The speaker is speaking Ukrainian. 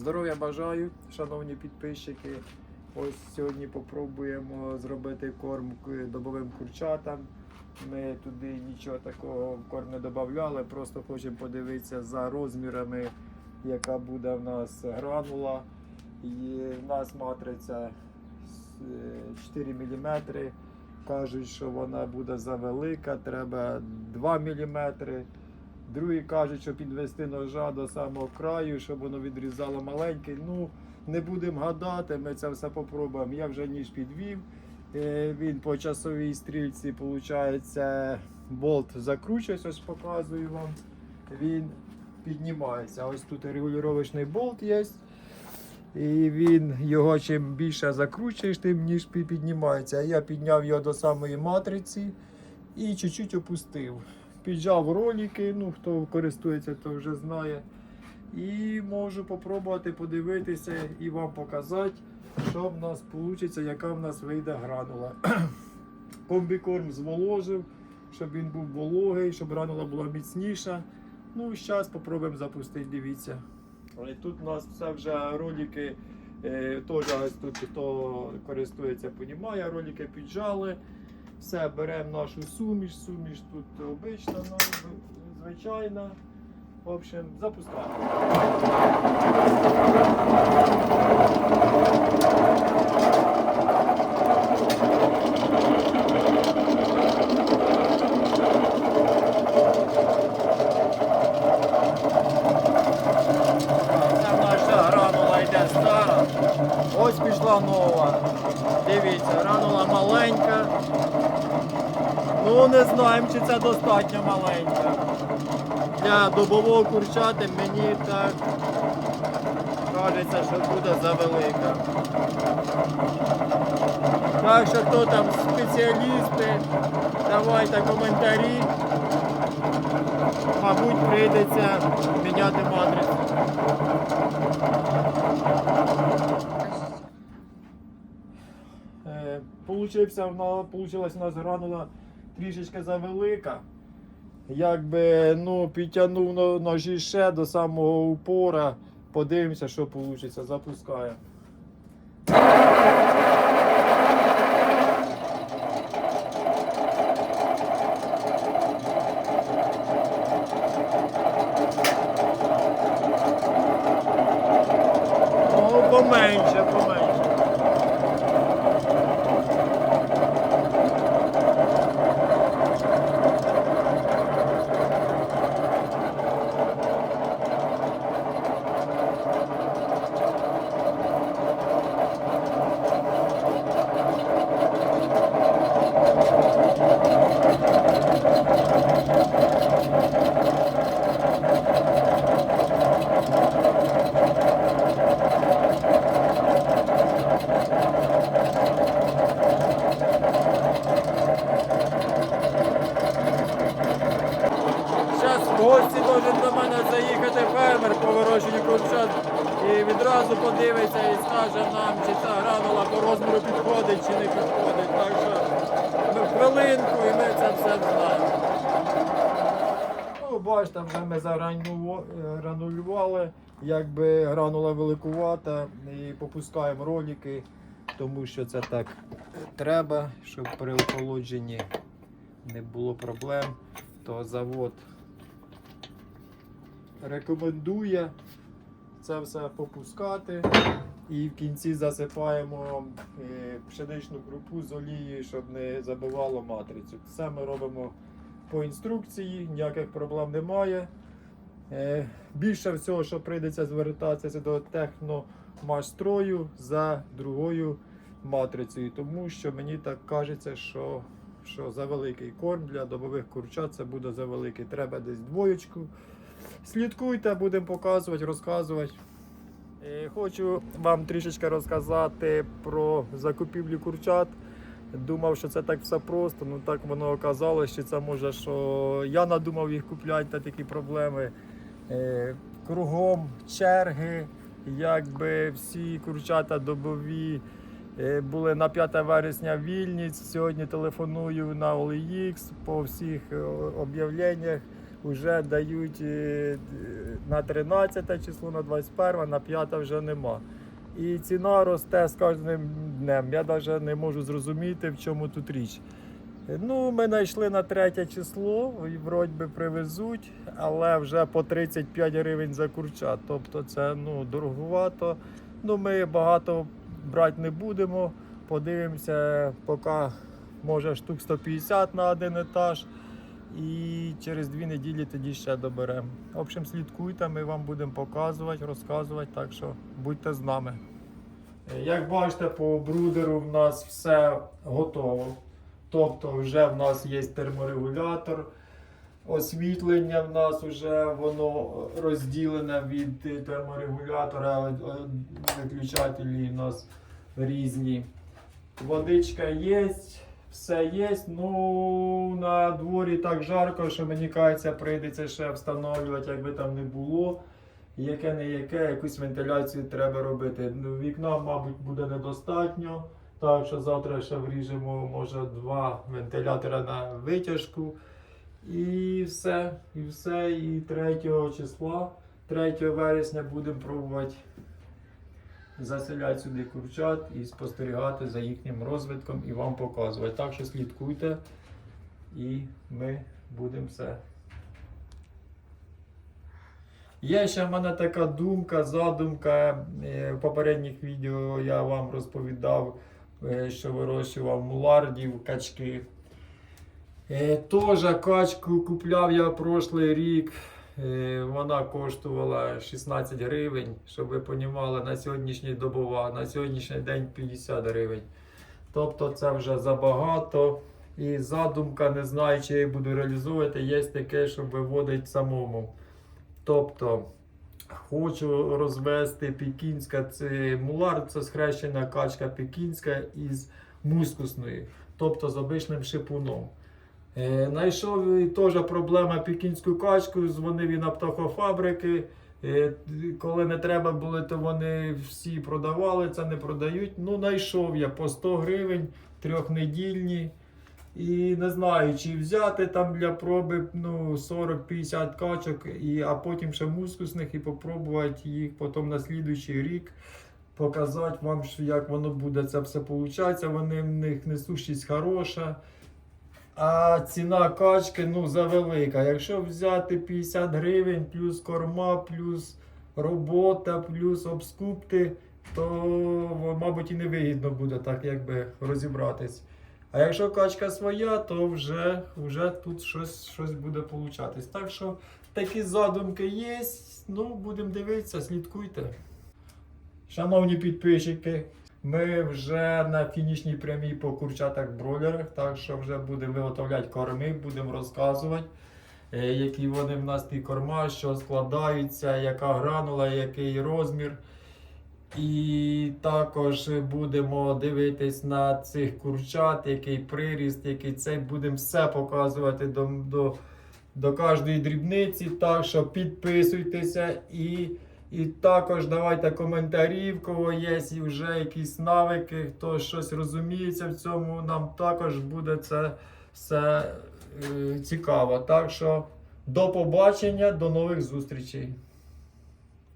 Здоров'я бажаю, шановні підписчики. Ось сьогодні попробуємо зробити корм добовим курчатам. Ми туди нічого такого в корм не додавали, просто хочемо подивитися за розмірами, яка буде в нас гранула. І в нас матриця е, 4 мм. Кажуть, що вона буде завелика, треба 2 мм. Другі кажуть, що підвести ножа до самого краю, щоб воно відрізало маленький. Ну, не будемо гадати, ми це все попробуємо. Я вже ніж підвів. Е, Він по часовій стрільці, виходить, болт закручується, ось показую вам. Він піднімається. Ось тут регулювачний болт є. І він його чим більше закручуєш, тим ніж піднімається. Я підняв його до самої матриці і чуть-чуть опустив. Піджав ролики, ну хто користується, то вже знає. І можу попробувати подивитися і вам показати, що в нас вийде, яка в нас вийде гранула. Комбікорм зволожив, щоб він був вологий, щоб гранула була міцніша. Ну, зараз спробуємо запустити, дивіться. Тут у нас все вже ролики, е, теж хто користується, понімає, ролики піджали. Все, беремо нашу суміш, суміш тут обична, ну, звичайна. В общем, запускаємо. Це наша гранула йде стара. Ось пішла нова. Дивіться, гранула маленька. Ну не знаємо, чи це достатньо маленька. Для добового курчати мені так кажеться, що буде завелика. Так що хто там спеціалісти, давайте коментарі. Мабуть, прийдеться міняти матрицю. Е, Получився, в на- получилась у нас гранула трішечки завелика. Якби ну, підтягнув ножі ще до самого упора. Подивимося, що вийде. Запускаємо. Ну, поменше, поменше. Зараз в гості должен до мене заїхати фермер по вирощенню курчат і відразу подивиться і скаже нам, чи ця гранула по розміру підходить чи не підходить. Так що ми хвилинку і ми це все знаємо. Ну, бачите, вже ми загранулювали, якби гранула великувата і попускаємо ролики, тому що це так треба, щоб при охолодженні не було проблем, то завод рекомендує це все попускати. І в кінці засипаємо е, пшеничну крупу з олією, щоб не забивало матрицю. Все ми робимо по інструкції, ніяких проблем немає. Е, Більше всього, що прийдеться звертатися до техномашстрою за другою матрицею, тому що мені так кажеться, що, що за великий корм для добових курчат це буде за великий. Треба десь двоєчку. Слідкуйте, будемо показувати, розказувати. Е, Хочу вам трішечки розказати про закупівлю курчат. Думав, що це так все просто, ну так воно оказалось, що це може, що я надумав їх купляти та такі проблеми. Е, Кругом черги, якби всі курчата добові е, були на 5 вересня вільні. Сьогодні телефоную на OLX по всіх об'явленнях. Вже дають е, на 13 число, на 21, на 5 вже нема. І ціна росте з кожним днем. Я навіть не можу зрозуміти, в чому тут річ. Ну, ми знайшли на третє число, і вроді би привезуть, але вже по 35 гривень за курча. Тобто це ну, дороговато. Ну, ми багато брати не будемо. Подивимося, поки може штук 150 на один етаж. І через дві неділі тоді ще доберемо. В общем, слідкуйте, ми вам будемо показувати, розказувати, так що будьте з нами. Як бачите, по брудеру в нас все готово. Тобто вже в нас є терморегулятор, освітлення в нас вже воно розділене від терморегулятора, е, виключателі в нас різні. Водичка є, все є. Ну на дворі так жарко, що мені кажеться, прийдеться ще встановлювати, якби там не було. Яке не яке, якусь вентиляцію треба робити. Ну, Вікна, мабуть, буде недостатньо. Так що завтра ще вріжемо, може, два вентилятора на витяжку. І все. І все. І 3 числа, 3 вересня будемо пробувати заселяти сюди курчат і спостерігати за їхнім розвитком і вам показувати. Так що слідкуйте і ми будемо все. Є ще в мене така думка, задумка. Е, В попередніх відео я вам розповідав, е, що вирощував мулардів, качки. Е, Теж качку купляв я прошлий рік. Е, Вона коштувала 16 гривень, щоб ви розуміли, на сьогоднішній добова, на сьогоднішній день 50 гривень. Тобто це вже забагато. І задумка, не знаю, чи я буду реалізовувати, є таке, щоб виводити самому. Тобто хочу розвести пекінська, це мулар, це схрещена качка пекінська із мускусною, тобто з обичним шипуном. Е, Найшов і теж проблема пекінську качку, дзвонив і на птахофабрики. Е, Коли не треба було, то вони всі продавали, це не продають. Ну, знайшов я по 100 гривень трьохнедільні. І не знаю, чи взяти там для проби ну, 40-50 качок, і, а потім ще мускусних і попробувати їх потім на слідуючий рік показати вам, як воно буде це все виходить. Вони в них несущість хороша. А ціна качки ну, завелика. Якщо взяти 50 гривень, плюс корма, плюс робота, плюс обскупти, то, мабуть, і не вигідно буде так якби розібратись. А якщо качка своя, то вже, вже тут щось, щось буде получатись. Так що такі задумки є. Ну, будемо дивитися, слідкуйте. Шановні підписчики, ми вже на фінішній прямій по курчатах бройлерах, так що вже будемо виготовляти корми, будемо розказувати, е, які вони в нас ті корма, що складаються, яка гранула, який розмір. І також будемо дивитись на цих курчат, який приріст, який цей. Будемо все показувати до, до, до кожної дрібниці. Так що підписуйтеся і, і також давайте коментарі, в кого є і вже якісь навики, хто щось розуміється в цьому. Нам також буде це все е, цікаво. Так що до побачення, до нових зустрічей.